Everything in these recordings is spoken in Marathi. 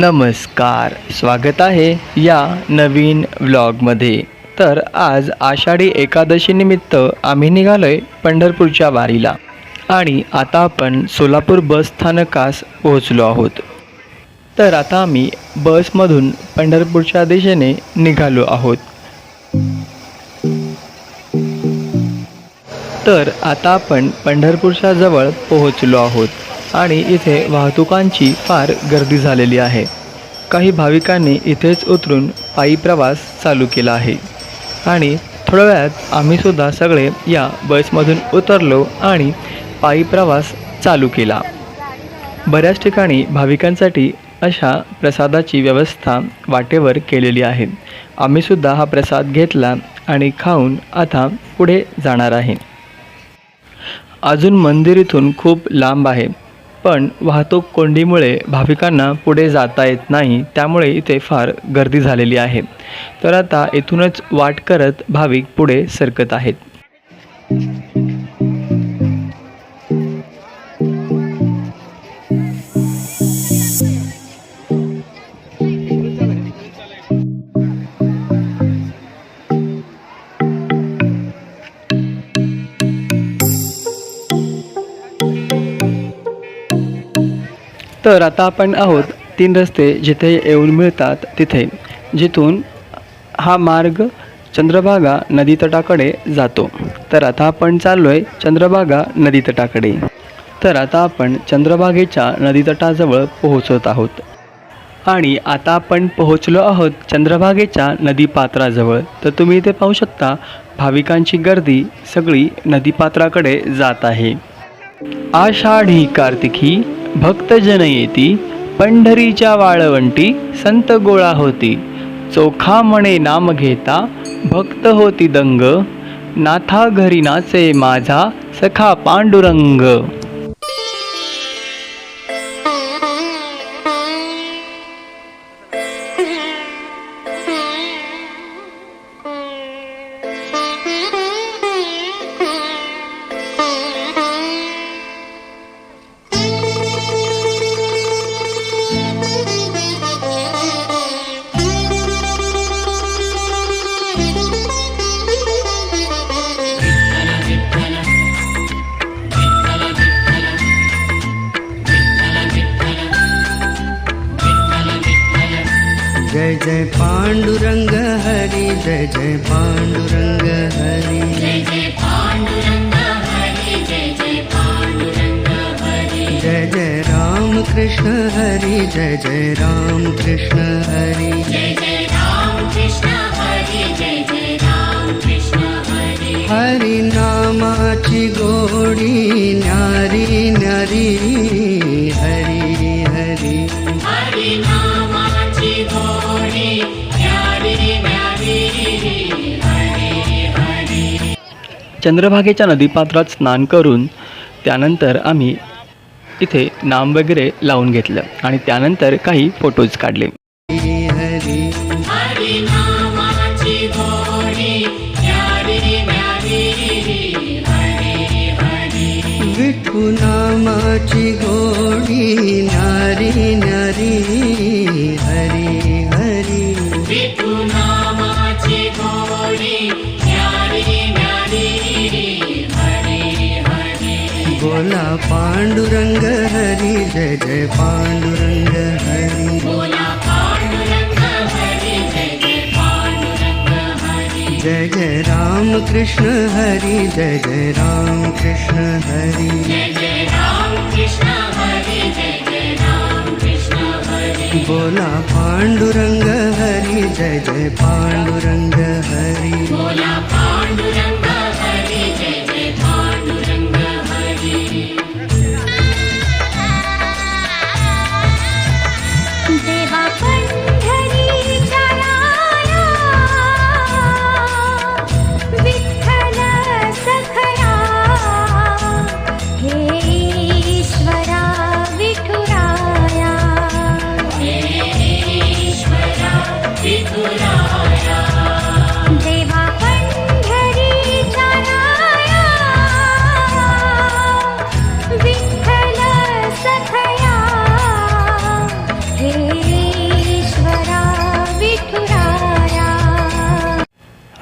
नमस्कार स्वागत आहे या नवीन व्लॉगमध्ये. तर आज आषाढी एकादशीनिमित्त आम्ही निघालो आहे पंढरपूरच्या वारीला आणि आता आपण सोलापूर बस स्थानकास पोहोचलो आहोत. तर आता आम्ही बसमधून पंढरपूरच्या दिशेने निघालो आहोत. तर आता आपण पंढरपूरच्या जवळ पोहोचलो आहोत. आणि इथे वाहतुकांची फार गर्दी झालेली आहे. काही भाविकांनी इथेच उतरून पायी प्रवास चालू केला आहे. आणि थोड्या वेळात आम्हीसुद्धा सगळे या बसमधून उतरलो आणि पायी प्रवास चालू केला. बऱ्याच ठिकाणी भाविकांसाठी अशा प्रसादाची व्यवस्था वाटेवर केलेली आहे. आम्हीसुद्धा हा प्रसाद घेतला आणि खाऊन आता पुढे जाणार आहे. अजून मंदिर इथून खूप लांब आहे. पण वाहतूक कोंडीमुळे भाविकांना पुढे जाता येत नाही त्यामुळे इथे फार गर्दी झालेली आहे. तर आता इथूनच वाट करत भाविक पुढे सरकत आहेत. तर आता आपण आहोत तीन रस्ते जिथे येऊन मिळतात तिथे जिथून हा मार्ग चंद्रभागा नदीतटाकडे जातो. तर आता आपण चाललो आहे चंद्रभागा नदीतटाकडे तर आता आपण चंद्रभागेच्या नदीतटाजवळ पोहोचत आहोत. आणि आता आपण पोहोचलो आहोत चंद्रभागेच्या नदीपात्राजवळ तर तुम्ही इथे पाहू शकता भाविकांची गर्दी सगळी नदीपात्राकडे जात आहे. आषाढी कार्तिकी भक्तजन येती पंढरीच्या वाळवंटी संत गोळा होती. चोखा म्हणे नाम घेता भक्त होती दंग. नाथा घरी नाचे माझा सखा पांडुरंग. जय जय पांडुरंग हरी। जय जय पांडुरंग हरी जय जय राम कृष्ण हरी जय जय राम कृष्ण हरी चंद्रभागेच्या नदीपात्रात स्नान करून त्यानंतर आम्ही इथे नाम वगैरे लावून घेतलं आणि त्यानंतर काही फोटोज काढले. पांडुरंग हरी। जय जय पांडुरंग हरी। जय जय राम कृष्ण हरी। जय जय राम कृष्ण हरी। बोला पांडुरंग हरी। जय जय पांडुरंग हरी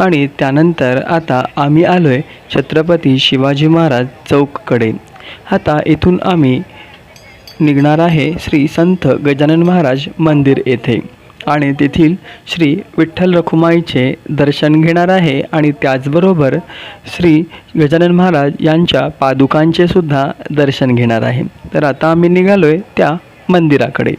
आणि त्यानंतर आता आम्ही आलो आहे छत्रपती शिवाजी महाराज चौककडे. आता इथून आम्ही निघणार आहे श्री संत गजानन महाराज मंदिर येथे. आणि तेथील श्री विठ्ठल रखुमाईचे दर्शन घेणार आहे आणि त्याचबरोबर श्री गजानन महाराज यांच्या पादुकांचे सुद्धा दर्शन घेणार आहे. तर आता आम्ही निघालो आहे त्या मंदिराकडे.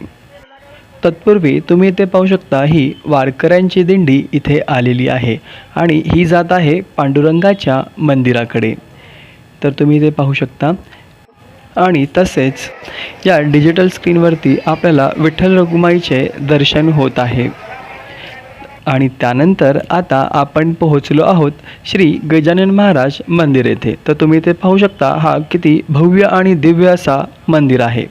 तत्पूर्वी तुम्ही इथे पाहू शकता ही वारकऱ्यांची दिंडी इथे आलेली आहे आणि ही जात आहे पांडुरंगाच्या मंदिराकडे. तर तुम्ही इथे पाहू शकता. आणि तसेच या डिजिटल स्क्रीनवरती आपल्याला विठ्ठल रघुमाईचे दर्शन होत आहे. आणि त्यानंतर आता आपण पोहोचलो आहोत श्री गजानन महाराज मंदिर येथे. तर तुम्ही इथे पाहू शकता हा किती भव्य आणि दिव्य असा मंदिर आहे.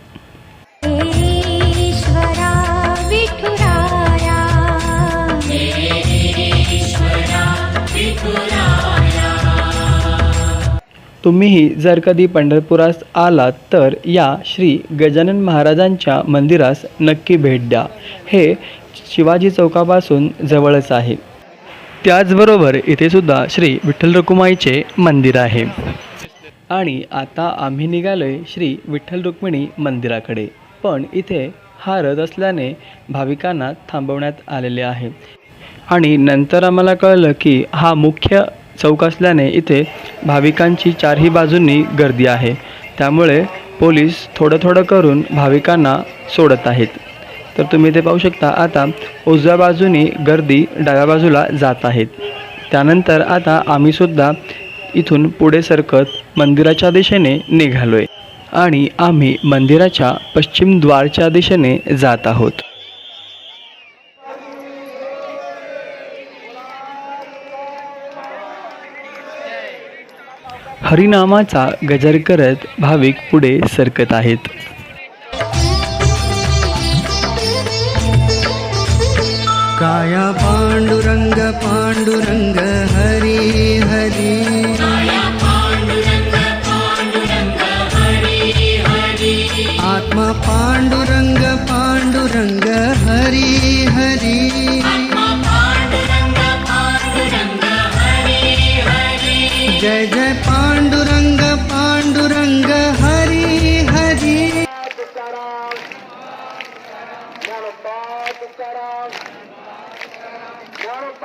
तुम्हीही जर कधी पंढरपुरास आलात तर या श्री गजानन महाराजांच्या मंदिरास नक्की भेट द्या. हे शिवाजी चौकापासून जवळच आहे. त्याचबरोबर इथे सुद्धा श्री विठ्ठल रुक्माईचे मंदिर आहे. आणि आता आम्ही निघालोय श्री विठ्ठल रुक्मिणी मंदिराकडे. पण इथे हा रथ असल्याने भाविकांना थांबवण्यात आलेले आहे. आणि नंतर आम्हाला कळलं की हा मुख्य चौक असल्याने इथे भाविकांची चारही बाजूंनी गर्दी आहे. त्यामुळे पोलीस थोडं थोडं करून भाविकांना सोडत आहेत. तर तुम्ही ते पाहू शकता आता उजव्या बाजूनी गर्दी डाव्या बाजूला जात आहेत. त्यानंतर आता आम्हीसुद्धा इथून पुढे सरकत मंदिराच्या दिशेने निघालो आहे आणि आम्ही मंदिराच्या पश्चिम द्वारच्या दिशेने जात आहोत. हरिनामाचा गजर करत भाविक पुढे सरकत आहेत. काया पांडुरंग पांडुरंग हरी हरी. आत्मा पांडुरंग पांडुरंग हरी हरी. जय जय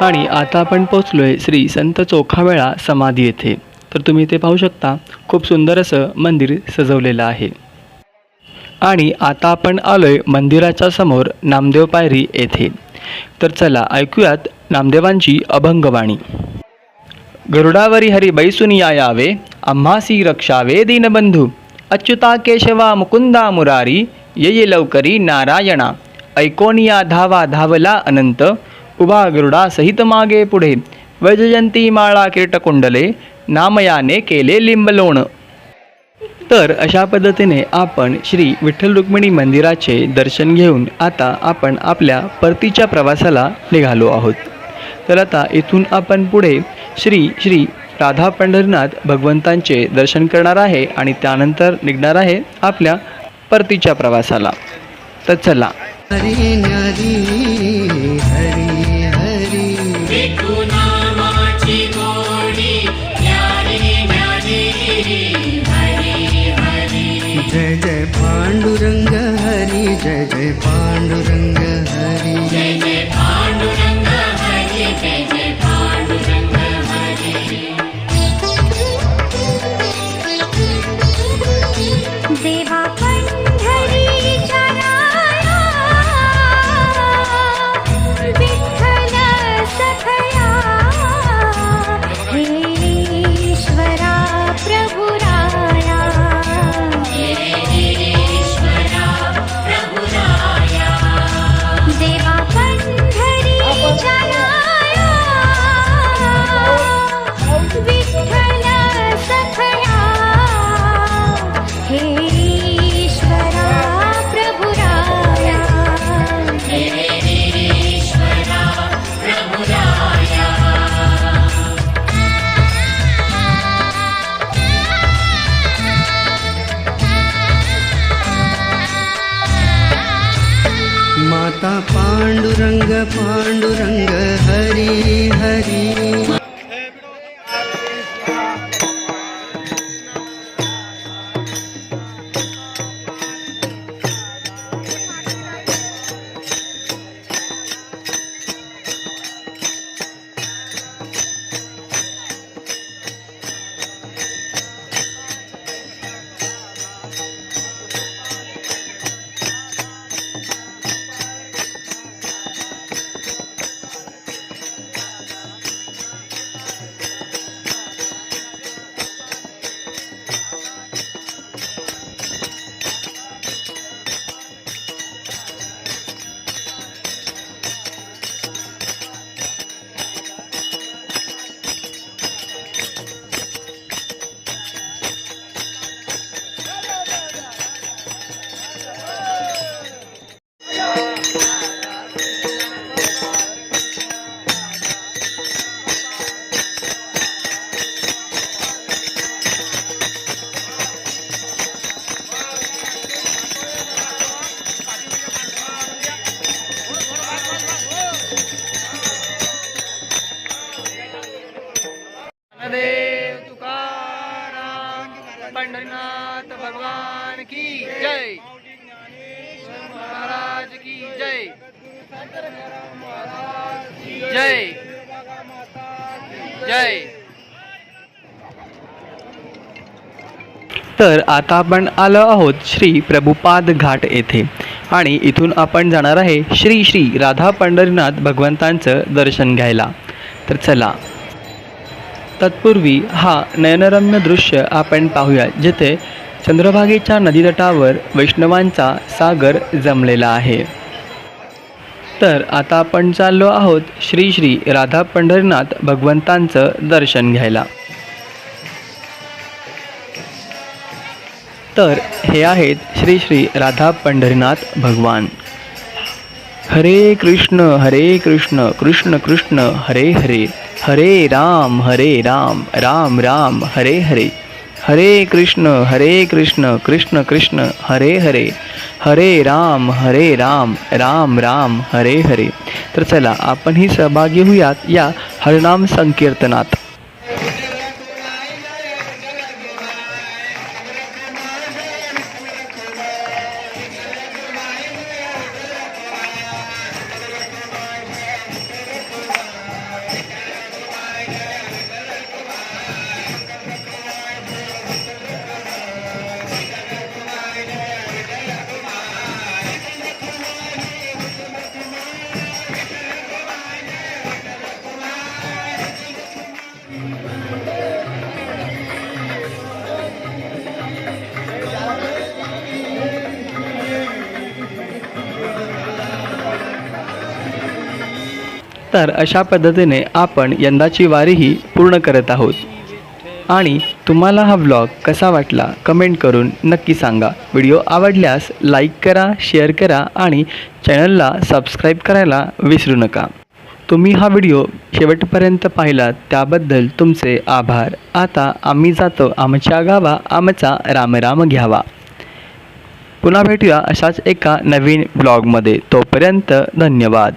आणि आता आपण पोचलोय श्री संत चोखामेळा समाधी येथे. तर तुम्ही इथे पाहू शकता खूप सुंदर असं मंदिर सजवलेलं आहे. आणि आता आपण आलोय मंदिराच्या समोर नामदेव पायरी येथे. तर चला ऐकूयात नामदेवांची अभंगवाणी गरुडावरी हरी बैसुनिया यावे आम्हासी रक्षावे दीनबंधू. अच्युता केशवा मुकुंदा मुरारी ये ये लवकरी नारायणा. ऐकोनिया धावा धावला अनंत. उभा गरुडा सहित मागे पुढे वैजयंती माळा किरटकुंडले नामयाने केले लिंबलोण तर अशा पद्धतीने आपण श्री विठ्ठल रुक्मिणी मंदिराचे दर्शन घेऊन आता आपण आपल्या परतीच्या प्रवासाला निघालो आहोत. तर आता इथून आपण पुढे श्री श्री राधा पंढरीनाथ भगवंतांचे दर्शन करणार आहे आणि त्यानंतर निघणार आहे आपल्या परतीच्या प्रवासाला. तर चला. जय पांडुरंग जय। जय। तर आता आपण आलो आहोत श्री प्रभुपाद घाट येथे. आणि इथून आपण जाणार आहे श्री श्री राधा पंढरीनाथ भगवंतांचं दर्शन घ्यायला. तर चला. तत्पूर्वी हा नयनरम्य दृश्य आपण पाहूया जिथे चंद्रभागेच्या नदीतटावर वैष्णवांचा सागर जमलेला आहे. तर आता आपण चाललो आहोत श्री श्री राधा पंढरीनाथ भगवंतांचं दर्शन घ्यायला. तर हे आहेत श्री श्री राधा पंढरीनाथ भगवान. हरे कृष्ण हरे कृष्ण कृष्ण कृष्ण हरे हरे हरे राम हरे राम राम राम हरे हरे. हरे कृष्ण हरे कृष्ण कृष्ण कृष्ण हरे हरे. हरे राम हरे राम राम राम हरे हरे. तर चला आपणही सहभागी होऊयात या हरिनाम संकीर्तनात. तर अशा पद्धतीने आपण यंदाची वारीही पूर्ण करत आहोत. आणि तुम्हाला हा व्लॉग कसा वाटला कमेंट करून नक्की सांगा. व्हिडिओ आवडल्यास लाईक करा शेअर करा आणि चॅनलला सबस्क्राईब करायला विसरू नका. तुम्ही हा व्हिडिओ शेवटपर्यंत पाहिलात त्याबद्दल तुमचे आभार. आता आम्ही जातो आमच्या गावा आमचा रामराम घ्यावा. पुन्हा भेटूया अशाच एका नवीन ब्लॉगमध्ये तोपर्यंत धन्यवाद.